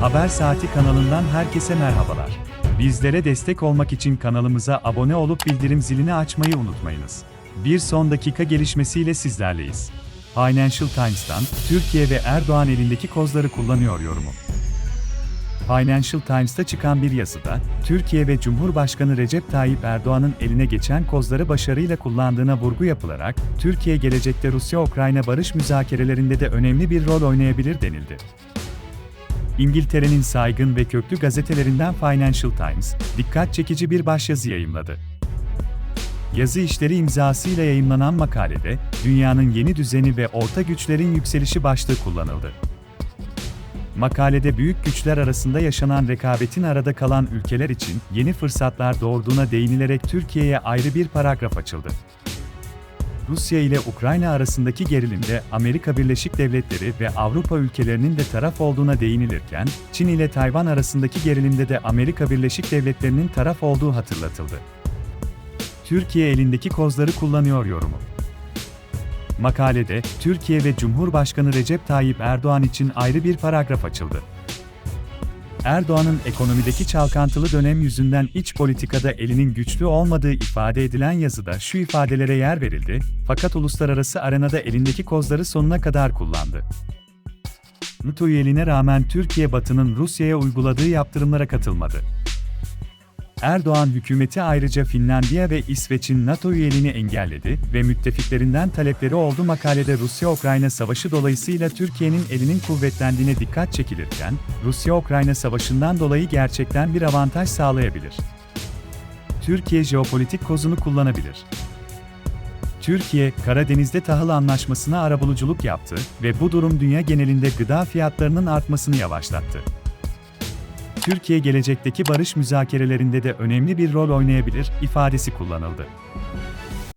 Haber Saati kanalından herkese merhabalar. Bizlere destek olmak için kanalımıza abone olup bildirim zilini açmayı unutmayınız. Bir son dakika gelişmesiyle sizlerleyiz. Financial Times'tan, Türkiye ve Erdoğan elindeki kozları kullanıyor yorumu. Financial Times'ta çıkan bir yazıda, Türkiye ve Cumhurbaşkanı Recep Tayyip Erdoğan'ın eline geçen kozları başarıyla kullandığına vurgu yapılarak, Türkiye gelecekte Rusya-Ukrayna barış müzakerelerinde de önemli bir rol oynayabilir denildi. İngiltere'nin saygın ve köklü gazetelerinden Financial Times, dikkat çekici bir başyazı yayımladı. Yazı işleri imzasıyla yayımlanan makalede, dünyanın yeni düzeni ve orta güçlerin yükselişi başlığı kullanıldı. Makalede büyük güçler arasında yaşanan rekabetin arada kalan ülkeler için yeni fırsatlar doğurduğuna değinilerek Türkiye'ye ayrı bir paragraf açıldı. Rusya ile Ukrayna arasındaki gerilimde Amerika Birleşik Devletleri ve Avrupa ülkelerinin de taraf olduğuna değinilirken, Çin ile Tayvan arasındaki gerilimde de Amerika Birleşik Devletleri'nin taraf olduğu hatırlatıldı. Türkiye elindeki kozları kullanıyor yorumu. Makalede, Türkiye ve Cumhurbaşkanı Recep Tayyip Erdoğan için ayrı bir paragraf açıldı. Erdoğan'ın ekonomideki çalkantılı dönem yüzünden iç politikada elinin güçlü olmadığı ifade edilen yazıda şu ifadelere yer verildi, fakat uluslararası arenada elindeki kozları sonuna kadar kullandı. NATO üyeliğine rağmen Türkiye Batı'nın Rusya'ya uyguladığı yaptırımlara katılmadı. Erdoğan hükümeti ayrıca Finlandiya ve İsveç'in NATO üyeliğini engelledi ve müttefiklerinden talepleri oldu makalede Rusya-Ukrayna savaşı dolayısıyla Türkiye'nin elinin kuvvetlendiğine dikkat çekilirken, Rusya-Ukrayna savaşından dolayı gerçekten bir avantaj sağlayabilir. Türkiye jeopolitik kozunu kullanabilir. Türkiye, Karadeniz'de tahıl anlaşmasına arabuluculuk yaptı ve bu durum dünya genelinde gıda fiyatlarının artmasını yavaşlattı. Türkiye gelecekteki barış müzakerelerinde de önemli bir rol oynayabilir ifadesi kullanıldı.